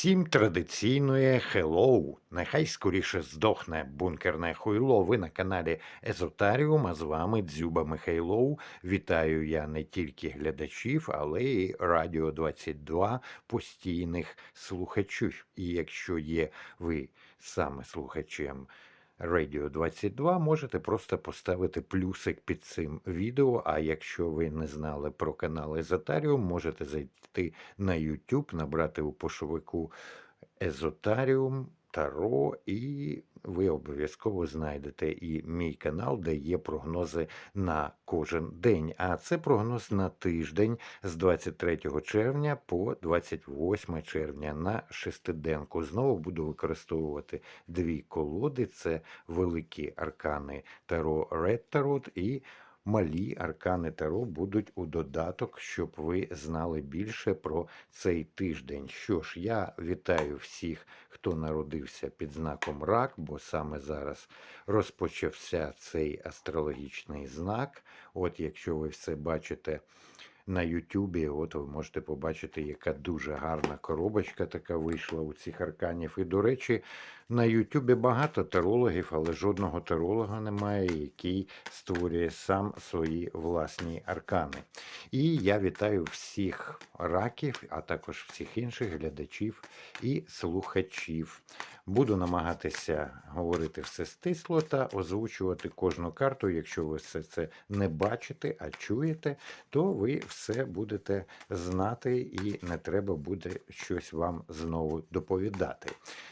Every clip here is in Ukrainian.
Всім традиційної хеллоу. Нехай скоріше здохне бункерне хуйло. Ви на каналі Езотаріум, а з вами Дзюба Михайлов. Вітаю я не тільки глядачів, але й Радіо 22 постійних слухачів. І якщо є ви саме слухачем Радіо 22, можете просто поставити плюсик під цим відео. А якщо ви не знали про канал Езотаріум, можете зайти на YouTube, набрати у пошовику Езотаріум, Таро, і ви обов'язково знайдете і мій канал, де є прогнози на кожен день. А це прогноз на тиждень з 23 червня по 28 червня на шестиденку. Знову буду використовувати дві колоди: це великі аркани Таро Red Tarot і малі аркани Таро будуть у додаток, щоб ви знали більше про цей тиждень. Що ж, я вітаю всіх, хто народився під знаком рак, бо саме зараз розпочався цей астрологічний знак. От якщо ви все бачите. На Ютубі, от ви можете побачити, яка дуже гарна коробочка така вийшла у цих арканів. І, до речі, на Ютубі багато тарологів, але жодного таролога немає, який створює сам свої власні аркани. І я вітаю всіх раків, а також всіх інших глядачів і слухачів. Буду намагатися говорити все стисло та озвучувати кожну карту. Якщо ви все це не бачите, а чуєте, то ви все будете знати і не треба буде щось вам знову доповідати.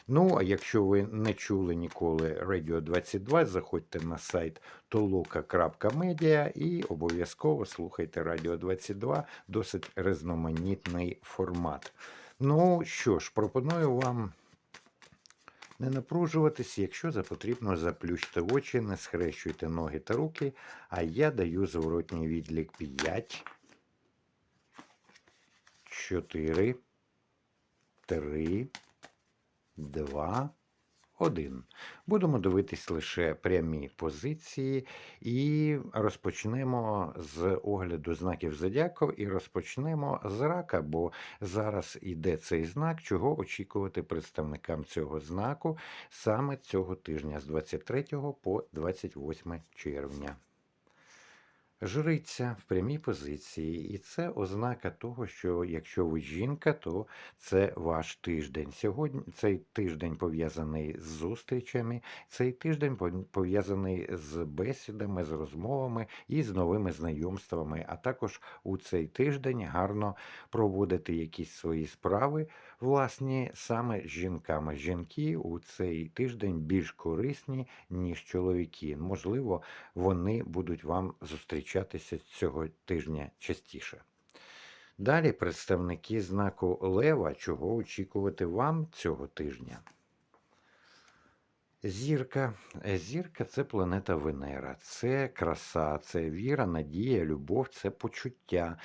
Ну, а якщо ви не чули ніколи Radio 22, заходьте на сайт toloka.media і обов'язково слухайте Radio 22, досить різноманітний формат. Ну що ж, пропоную вам. Не напружуватись, якщо за потрібно, заплющте очі, не схрещуйте ноги та руки, а я даю зворотній відлік. 5, 4, 3, 2, 1. Будемо дивитись лише прямі позиції і розпочнемо з огляду знаків зодіаку і розпочнемо з рака, бо зараз іде цей знак, чого очікувати представникам цього знаку саме цього тижня з 23 по 28 червня. Жриця в прямій позиції, і це ознака того, що якщо ви жінка, то це ваш тиждень. Сьогодні цей тиждень пов'язаний з зустрічами, цей тиждень пов'язаний з бесідами, з розмовами і з новими знайомствами. А також у цей тиждень гарно проводити якісь свої справи, власні саме з жінками. Жінки у цей тиждень більш корисні, ніж чоловіки. Можливо, вони будуть вам зустрічатися цього тижня частіше. Далі представники знаку Лева, чого очікувати вам цього тижня. Зірка. Е, Зірка це планета Венера, це краса, це віра, надія, любов, це почуття,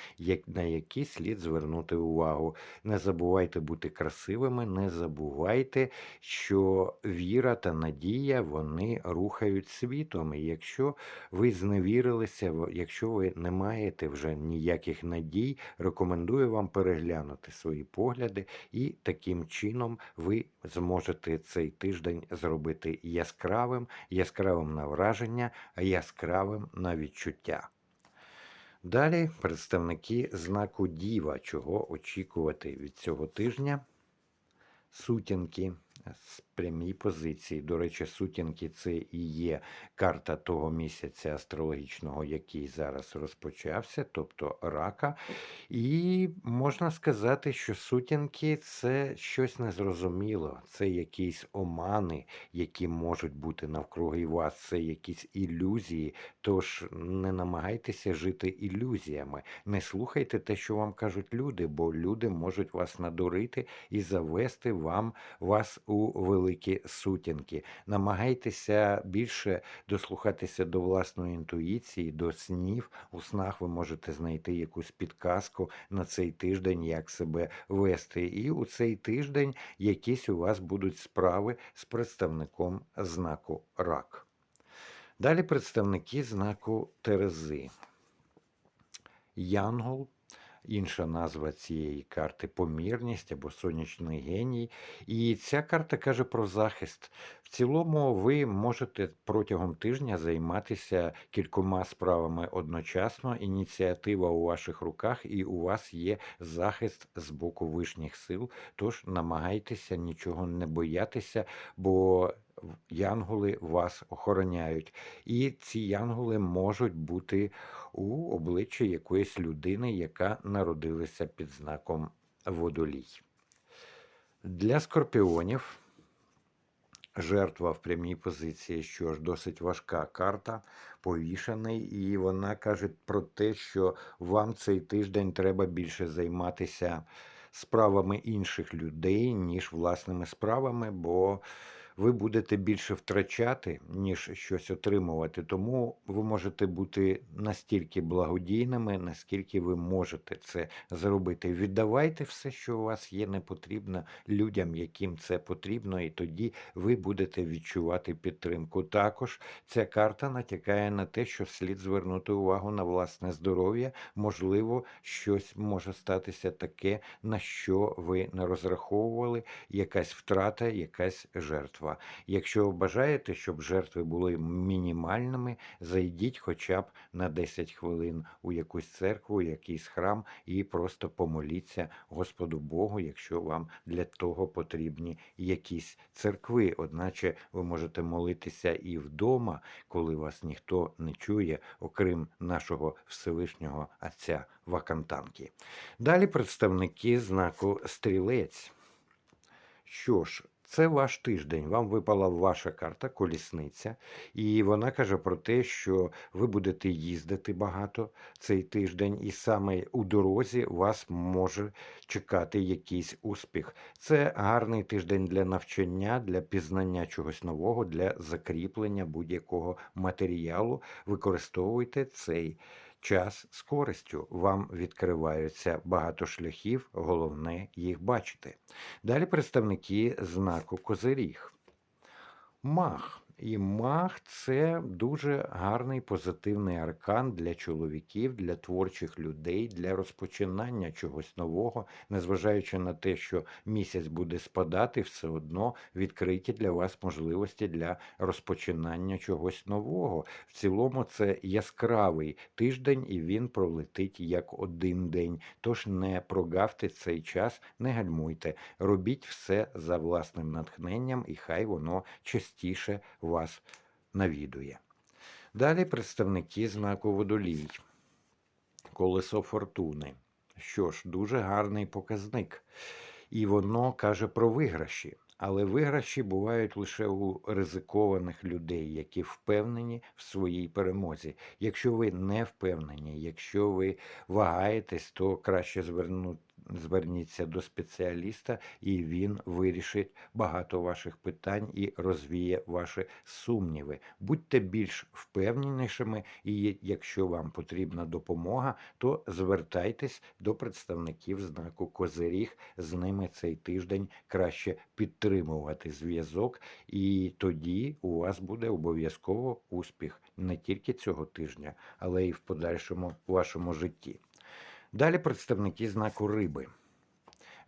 на які слід звернути увагу. Не забувайте бути красивими, не забувайте, що віра та надія вони рухають світом. І якщо ви зневірилися, якщо ви не маєте вже ніяких надій, рекомендую вам переглянути свої погляди, і таким чином ви зможете цей тиждень зробити яскравим, яскравим на враження, яскравим на відчуття. Далі представники знаку Діва, чого очікувати від цього тижня. Сутінки прямій позиції. До речі, сутінки це і є карта того місяця астрологічного, який зараз розпочався, тобто рака. І можна сказати, що сутінки це щось незрозуміло, це якісь омани, які можуть бути навкруги вас, це якісь ілюзії. Тож не намагайтеся жити ілюзіями, не слухайте те, що вам кажуть люди, бо люди можуть вас надурити і завести вам вас у великі сутінки. Намагайтеся більше дослухатися до власної інтуїції, до снів. У снах ви можете знайти якусь підказку на цей тиждень, як себе вести. І у цей тиждень якісь у вас будуть справи з представником знаку рак. Далі представники знаку Терези. Янгол Інша назва цієї карти помірність або сонячний геній. І ця карта каже про захист. В цілому, ви можете протягом тижня займатися кількома справами одночасно. Ініціатива у ваших руках, і у вас є захист з боку вишніх сил. Тож намагайтеся нічого не боятися, бо янголи вас охороняють. І ці янголи можуть бути у обличчі якоїсь людини, яка народилася під знаком водолій. Для скорпіонів жертва в прямій позиції, що ж досить важка карта, повішаний, і вона каже про те, що вам цей тиждень треба більше займатися справами інших людей, ніж власними справами, бо ви будете більше втрачати, ніж щось отримувати. Тому ви можете бути настільки благодійними, наскільки ви можете це зробити. Віддавайте все, що у вас є, не потрібно людям, яким це потрібно, і тоді ви будете відчувати підтримку. Також ця карта натякає на те, що слід звернути увагу на власне здоров'я. Можливо, щось може статися таке, на що ви не розраховували, якась втрата, якась жертва. Якщо бажаєте, щоб жертви були мінімальними, зайдіть хоча б на 10 хвилин у якусь церкву, якийсь храм, і просто помоліться Господу Богу, якщо вам для того потрібні якісь церкви. Одначе ви можете молитися і вдома, коли вас ніхто не чує, окрім нашого Всевишнього Отця Вакантанки. Далі представники знаку стрілець. Що ж, це ваш тиждень. Вам випала ваша карта, колісниця, і вона каже про те, що ви будете їздити багато цей тиждень, і саме у дорозі вас може чекати якийсь успіх. Це гарний тиждень для навчання, для пізнання чогось нового, для закріплення будь-якого матеріалу. Використовуйте цей час з користю. Вам відкриваються багато шляхів, головне їх бачити. Далі представники знаку Козиріг. Мах. І мах це дуже гарний позитивний аркан для чоловіків, для творчих людей, для розпочинання чогось нового, незважаючи на те, що місяць буде спадати, все одно відкриті для вас можливості для розпочинання чогось нового. В цілому це яскравий тиждень, і він пролетить як один день. Тож не прогавте цей час, не гальмуйте, робіть все за власним натхненням, і хай воно частіше вас навідує. Далі представники знаку водолій. Колесо фортуни. Що ж, дуже гарний показник. І воно каже про виграші. Але виграші бувають лише у ризикованих людей, які впевнені в своїй перемозі. Якщо ви не впевнені, якщо ви вагаєтесь, то краще звернути зверніться до спеціаліста, і він вирішить багато ваших питань і розвіє ваші сумніви. Будьте більш впевненішими, і якщо вам потрібна допомога, то звертайтесь до представників знаку Козиріг. З ними цей тиждень краще підтримувати зв'язок, і тоді у вас буде обов'язково успіх не тільки цього тижня, але й в подальшому вашому житті. Далі представники знаку риби.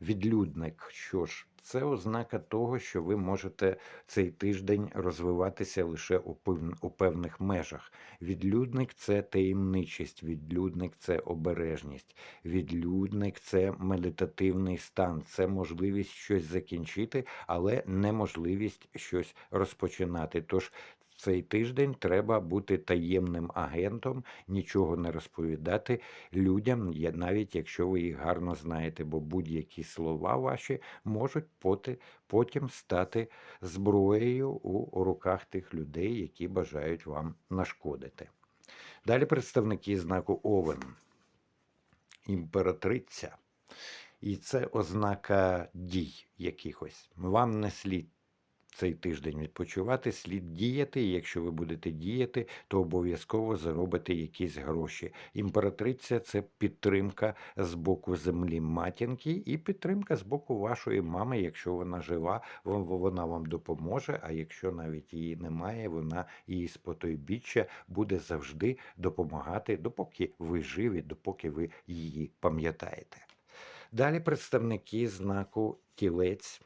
Відлюдник. Що ж, це ознака того, що ви можете цей тиждень розвиватися лише у, певних межах. Відлюдник це таємничість, відлюдник це обережність, відлюдник це медитативний стан, це можливість щось закінчити, але неможливість щось розпочинати. Тож цей тиждень треба бути таємним агентом, нічого не розповідати людям, навіть якщо ви їх гарно знаєте, бо будь-які слова ваші можуть потім стати зброєю у руках тих людей, які бажають вам нашкодити. Далі представники знаку Овен, імператриця. І це ознака дій якихось. Вам не слід цей тиждень відпочивати, слід діяти. І якщо ви будете діяти, то обов'язково заробите якісь гроші. Імператриця це підтримка з боку землі матінки і підтримка з боку вашої мами. Якщо вона жива, вона вам допоможе. А якщо навіть її немає, вона її спотойбіччя буде завжди допомагати, допоки ви живі, допоки ви її пам'ятаєте. Далі представники знаку тілець.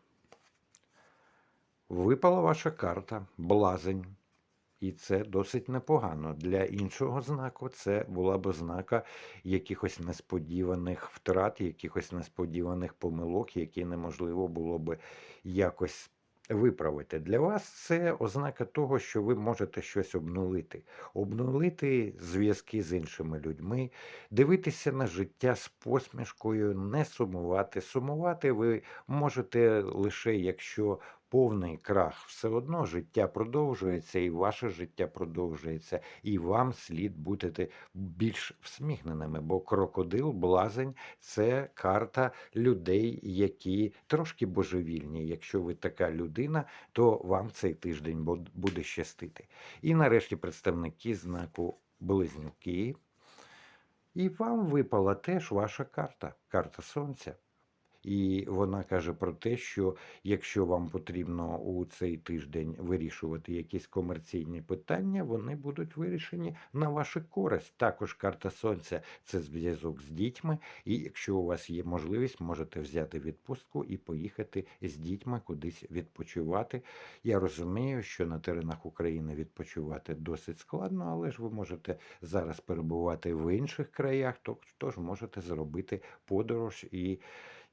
Випала ваша карта, блазень. І це досить непогано. Для іншого знаку це була б ознака якихось несподіваних втрат, якихось несподіваних помилок, які неможливо було би якось виправити. Для вас це ознака того, що ви можете щось обнулити, обнулити зв'язки з іншими людьми, дивитися на життя з посмішкою, не сумувати. Сумувати ви можете лише якщо повний крах, все одно життя продовжується, і ваше життя продовжується, і вам слід бути більш всміхненими, бо крокодил, блазень це карта людей, які трошки божевільні. Якщо ви така людина, то вам цей тиждень буде щастити. І нарешті представники знаку Близнюки. І вам випала теж ваша карта, карта сонця. І вона каже про те, що якщо вам потрібно у цей тиждень вирішувати якісь комерційні питання, вони будуть вирішені на вашу користь. Також карта сонця це зв'язок з дітьми. І якщо у вас є можливість, можете взяти відпустку і поїхати з дітьми кудись відпочивати. Я розумію, що на теренах України відпочивати досить складно, але ж ви можете зараз перебувати в інших краях, то- тож можете зробити подорож і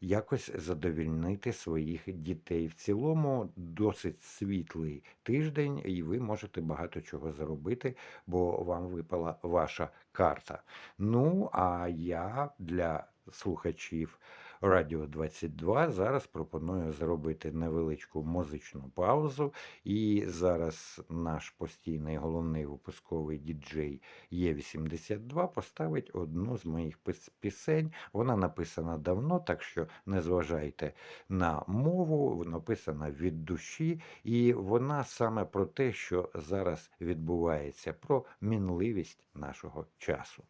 якось задовільнити своїх дітей. В цілому досить світлий тиждень, і ви можете багато чого зробити, бо вам випала ваша карта. Ну, а я для слухачів Радіо 22 зараз пропоную зробити невеличку музичну паузу. І зараз наш постійний головний випусковий діджей Є82 поставить одну з моїх пісень. Вона написана давно, так що не зважайте на мову, написана від душі, і вона саме про те, що зараз відбувається, про мінливість нашого часу.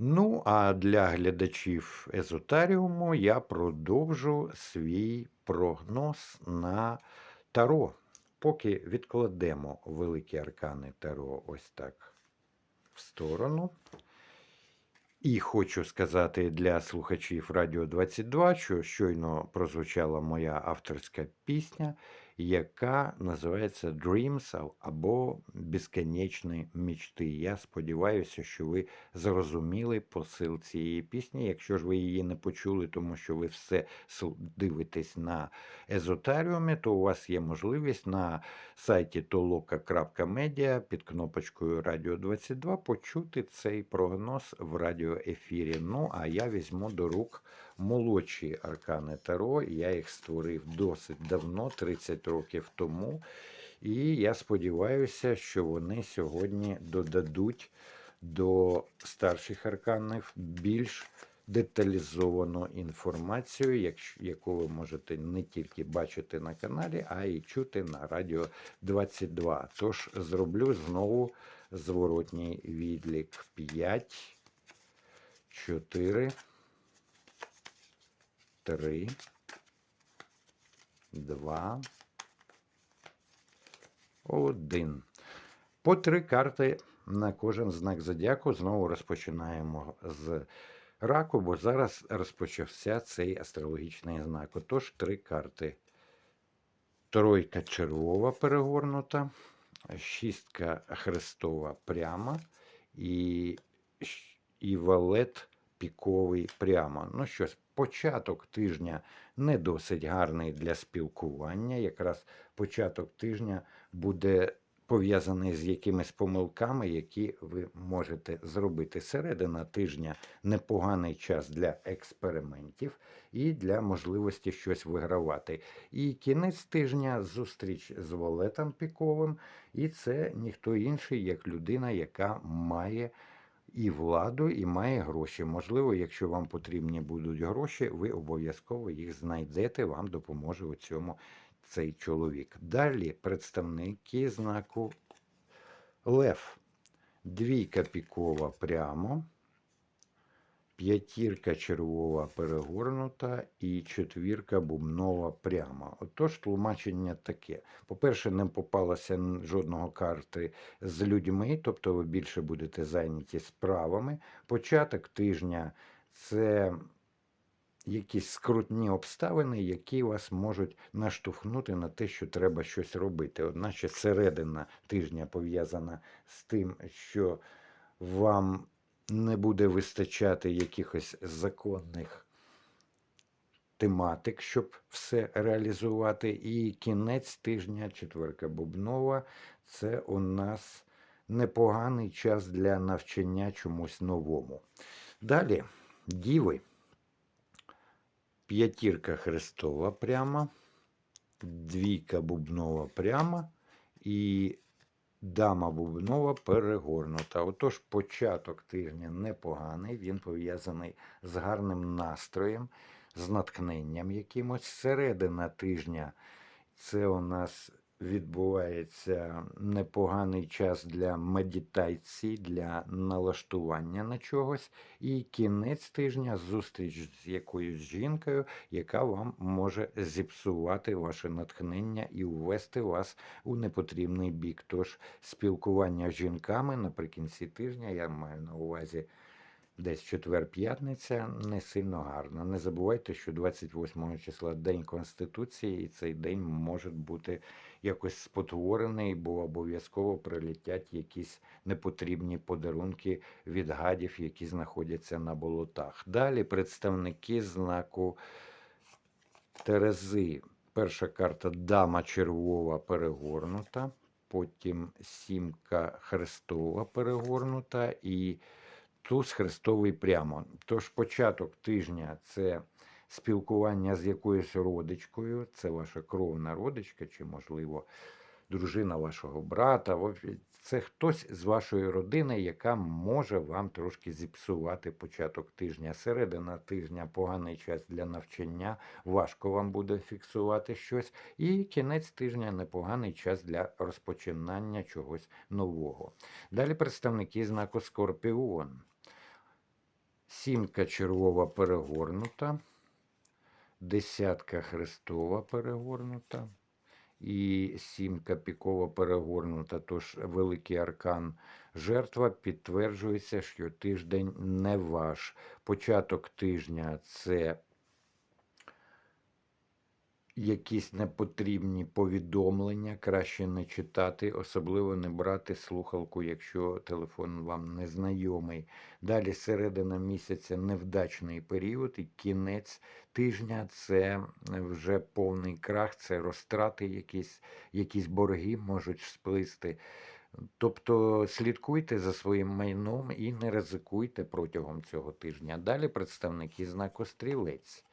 Ну, а для глядачів езотаріуму я продовжу свій прогноз на Таро. Поки відкладемо великі аркани Таро ось так в сторону. І хочу сказати для слухачів Радіо 22, що щойно прозвучала моя авторська пісня, яка називається Dreams або Безконечні мічти. Я сподіваюся, що ви зрозуміли посил цієї пісні. Якщо ж ви її не почули, тому що ви все дивитесь на езотаріумі, то у вас є можливість на сайті toloka.media під кнопочкою Радіо 22 почути цей прогноз в радіоефірі. Ну, а я візьму до рук молодші аркани Таро. Я їх створив досить давно, 30 років тому. І я сподіваюся, що вони сьогодні додадуть до старших арканів більш деталізовану інформацію, яку ви можете не тільки бачити на каналі, а й чути на радіо 22. Тож зроблю знову зворотній відлік 5, 4, 3, 2, 1. По три карти на кожен знак зодіаку. Знову розпочинаємо з раку, бо зараз розпочався цей астрологічний знак. Отож, три карти. Тройка червова перегорнута, шістка хрестова пряма і, і валет піковий прямо. Ну що ж, початок тижня не досить гарний для спілкування. Якраз початок тижня буде пов'язаний з якимись помилками, які ви можете зробити. Середина тижня непоганий час для експериментів і для можливості щось вигравати. І кінець тижня зустріч з Валетом Піковим, і це ніхто інший, як людина, яка має і владу, і має гроші. Можливо, якщо вам потрібні будуть гроші, ви обов'язково їх знайдете, вам допоможе у цьому цей чоловік. Далі представники знаку Лев. Двійка пікова прямо, п'ятірка червова перегорнута і четвірка бубнова прямо. Отож, тлумачення таке. По-перше, не попалося жодного карти з людьми, тобто ви більше будете зайняті справами. Початок тижня це якісь скрутні обставини, які вас можуть наштовхнути на те, що треба щось робити. Одначе середина тижня пов'язана з тим, що вам не буде вистачати якихось законних тематик, щоб все реалізувати. І кінець тижня, четверка Бубнова, це у нас непоганий час для навчання чомусь новому. Далі, діви. П'ятірка Христова прямо, двійка Бубнова прямо і дама Бубнова перегорнута. Отож, початок тижня непоганий, він пов'язаний з гарним настроєм, з натхненням якимось. Середина тижня це у нас відбувається непоганий час для медитації, для налаштування на чогось. І кінець тижня зустріч з якоюсь жінкою, яка вам може зіпсувати ваше натхнення і ввести вас у непотрібний бік. Тож спілкування з жінками наприкінці тижня, я маю на увазі десь четвер-п'ятниця, не сильно гарно. Не забувайте, що 28 числа День Конституції, і цей день може бути якось спотворений, бо обов'язково прилетять якісь непотрібні подарунки від гадів, які знаходяться на болотах. Далі представники знаку Терези. Перша карта Дама червова перегорнута, потім сімка хрестова перегорнута і туз хрестовий прямо. Тож початок тижня це спілкування з якоюсь родичкою, це ваша кровна родичка, чи, можливо, дружина вашого брата. Це хтось з вашої родини, яка може вам трошки зіпсувати початок тижня. Середина тижня поганий час для навчання, важко вам буде фіксувати щось. І кінець тижня непоганий час для розпочинання чогось нового. Далі представники знаку Скорпіон. Сімка червова перегорнута, десятка хрестова перегорнута і сімка пікова перегорнута. Тож великий аркан жертва підтверджується, що тиждень не ваш. Початок тижня це якісь непотрібні повідомлення, краще не читати, особливо не брати слухалку, якщо телефон вам не знайомий. Далі середина місяця невдачний період, і кінець тижня це вже повний крах, це розтрати, якісь, якісь борги можуть сплисти. Тобто слідкуйте за своїм майном і не ризикуйте протягом цього тижня. Далі представники знаку стрілець.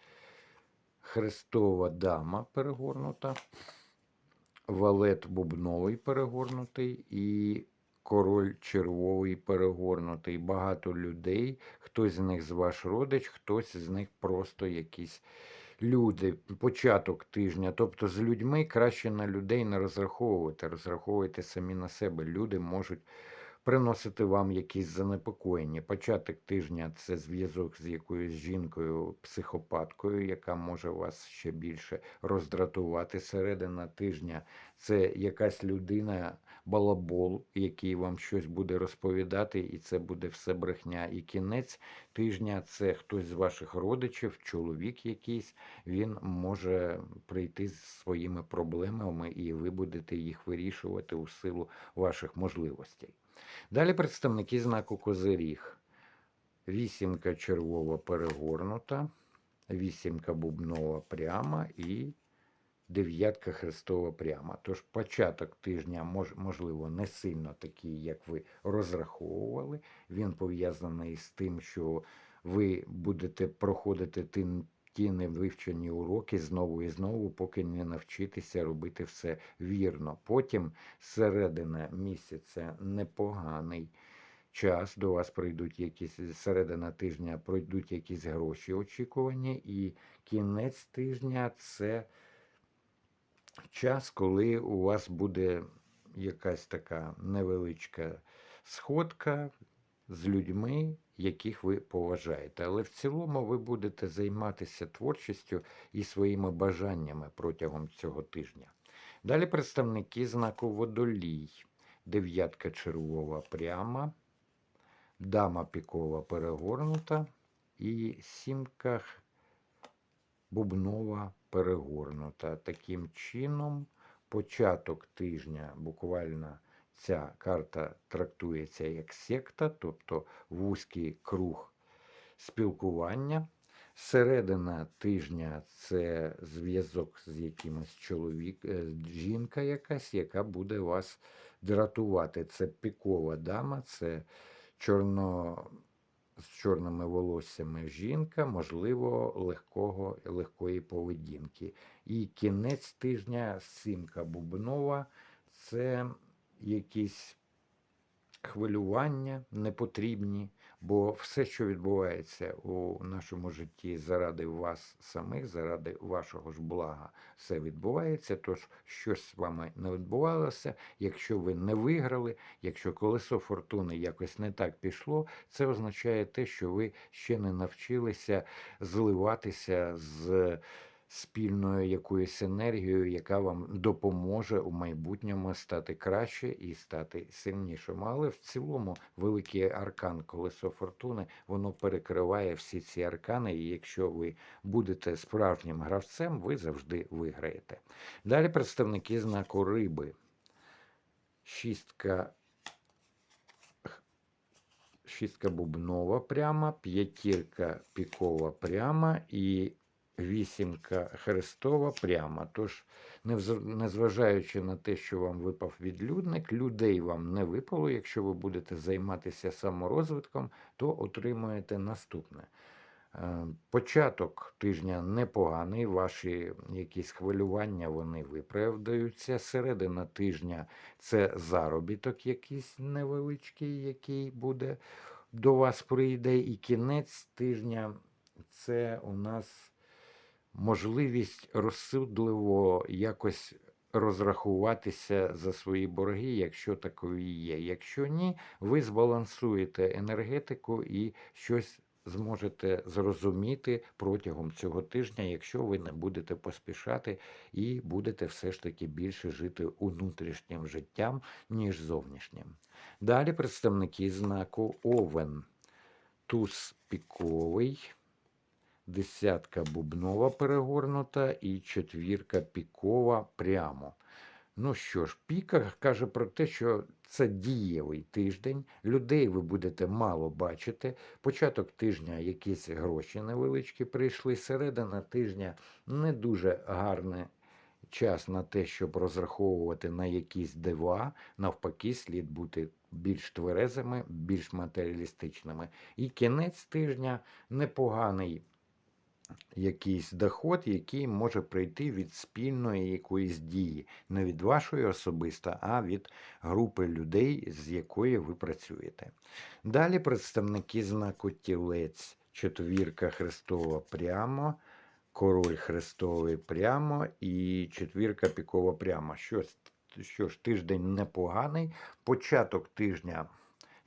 Хрестова дама перегорнута, валет бубновий перегорнутий і король червовий перегорнутий. Багато людей, хтось з них з ваш родич, хтось з них просто якісь люди, початок тижня. Тобто з людьми краще на людей не розраховувати, розраховуйте самі на себе. Люди можуть приносити вам якісь занепокоєння. Початок тижня це зв'язок з якоюсь жінкою, психопаткою, яка може вас ще більше роздратувати. Середина тижня це якась людина, балабол, який вам щось буде розповідати, і це буде все брехня. І кінець тижня це хтось з ваших родичів, чоловік якийсь, він може прийти з своїми проблемами, і ви будете їх вирішувати у силу ваших можливостей. Далі представники знаку Козиріг. Вісімка червова перегорнута, вісімка бубнова пряма і дев'ятка хрестова пряма. Тож початок тижня, мож, можливо, не сильно такий, як ви розраховували. Він пов'язаний з тим, що ви будете проходити ті, невивчені уроки знову і знову, поки не навчитеся робити все вірно. Потім середина місяця непоганий час, до вас прийдуть якісь середина тижня, пройдуть якісь гроші очікувані, і кінець тижня це час, коли у вас буде якась така невеличка сходка з людьми, яких ви поважаєте. Але в цілому ви будете займатися творчістю і своїми бажаннями протягом цього тижня. Далі представники знаку водолій. Дев'ятка червова пряма, дама пікова перегорнута і сімка бубнова перегорнута. Таким чином, початок тижня буквально ця карта трактується як секта, тобто вузький круг спілкування. Середина тижня це зв'язок з якимось чоловік, е, жінка якась, яка буде вас дратувати. Це пікова дама, це чорно, з чорними волоссями жінка, можливо, легкого, легкої поведінки. І кінець тижня сімка бубнова це якісь хвилювання непотрібні, бо все, що відбувається у нашому житті заради вас самих, заради вашого ж блага, все відбувається. Тож щось з вами не відбувалося. Якщо ви не виграли, якщо колесо фортуни якось не так пішло, це означає те, що ви ще не навчилися зливатися з спільною якоюсь енергією, яка вам допоможе у майбутньому стати краще і стати сильнішим. Але в цілому великий аркан колесо фортуни воно перекриває всі ці аркани, і якщо ви будете справжнім гравцем, ви завжди виграєте. Далі представники знаку риби. Шістка. Шістка бубнова пряма, п'ятірка пікова пряма і вісімка хрестова пряма. Тож, незважаючи на те, що вам випав відлюдник, людей вам не випало. Якщо ви будете займатися саморозвитком, то отримуєте наступне. Е, Початок тижня непоганий, ваші якісь хвилювання вони виправдаються. Середина тижня це заробіток якийсь невеличкий, який буде до вас прийде. І кінець тижня це у нас можливість розсудливо якось розрахуватися за свої борги, якщо такові є. Якщо ні, ви збалансуєте енергетику і щось зможете зрозуміти протягом цього тижня, якщо ви не будете поспішати і будете все ж таки більше жити внутрішнім життям, ніж зовнішнім. Далі представники знаку Овен. Туз піковий, десятка бубнова перегорнута і четвірка пікова прямо. Ну що ж, піка каже про те, що це дієвий тиждень. Людей ви будете мало бачити. Початок тижня якісь гроші невеличкі прийшли. Середина тижня не дуже гарний час на те, щоб розраховувати на якісь дива. Навпаки, слід бути більш тверезими, більш матеріалістичними. І кінець тижня непоганий якийсь доход, який може прийти від спільної якоїсь дії, не від вашої особисто, а від групи людей, з якою ви працюєте. Далі представники знаку тілець, четвірка Христова прямо, король Христовий прямо і четвірка пікова прямо. Що, що ж, тиждень непоганий, початок тижня.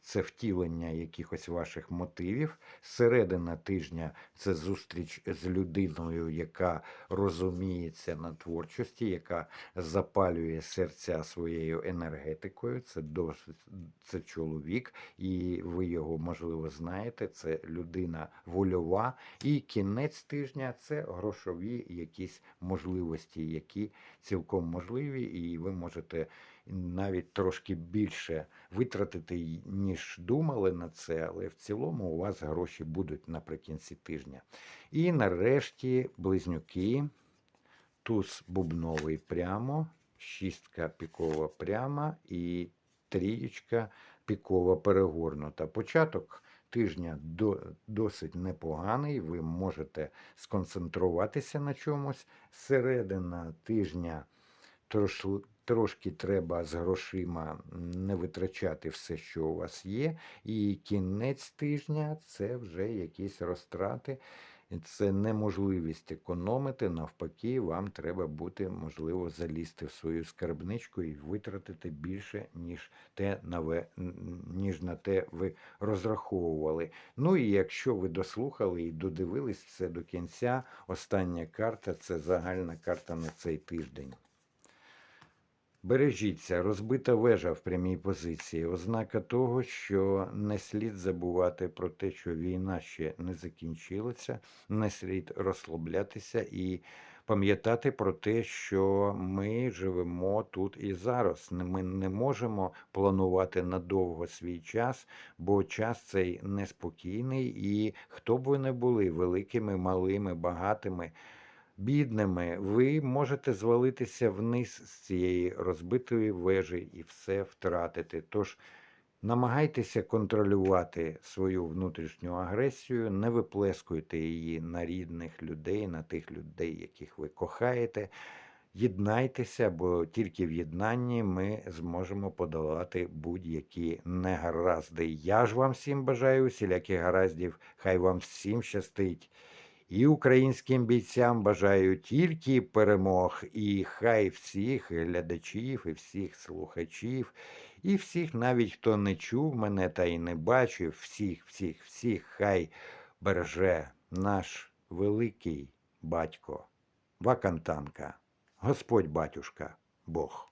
Це втілення якихось ваших мотивів. Середина тижня це зустріч з людиною, яка розуміється на творчості, яка запалює серця своєю енергетикою. Це досить це чоловік, і ви його можливо знаєте. Це людина вольова. І кінець тижня це грошові якісь можливості, які цілком можливі, і ви можете навіть трошки більше витратити, ніж думали на це, але в цілому у вас гроші будуть наприкінці тижня. І нарешті близнюки, туз бубновий прямо, шістка пікова прямо і трієчка пікова перегорнута. Початок тижня до, досить непоганий, ви можете сконцентруватися на чомусь. Середина тижня трош, трошки треба з грошима не витрачати все, що у вас є. І кінець тижня це вже якісь розтрати. Це неможливість економити. Навпаки, вам треба бути, можливо, залізти в свою скарбничку і витратити більше, ніж те на ви, ніж на те ви розраховували. Ну і якщо ви дослухали і додивились це до кінця, остання карта це загальна карта на цей тиждень. Бережіться, розбита вежа в прямій позиції. Ознака того, що не слід забувати про те, що війна ще не закінчилася, не слід розслаблятися і пам'ятати про те, що ми живемо тут і зараз. Ми не можемо планувати надовго свій час, бо час цей неспокійний, і хто б ви не були великими, малими, багатими бідними, ви можете звалитися вниз з цієї розбитої вежі і все втратити. Тож намагайтеся контролювати свою внутрішню агресію, не виплескуйте її на рідних людей, на тих людей, яких ви кохаєте. Єднайтеся, бо тільки в єднанні ми зможемо подолати будь-які негаразди. Я ж вам всім бажаю усіляких гараздів, хай вам всім щастить. І українським бійцям бажаю тільки перемог, і хай всіх глядачів, і всіх слухачів, і всіх, навіть хто не чув мене та й не бачив, всіх, всіх, всіх, хай береже наш великий батько. Вакантанка, Господь батюшка, Бог.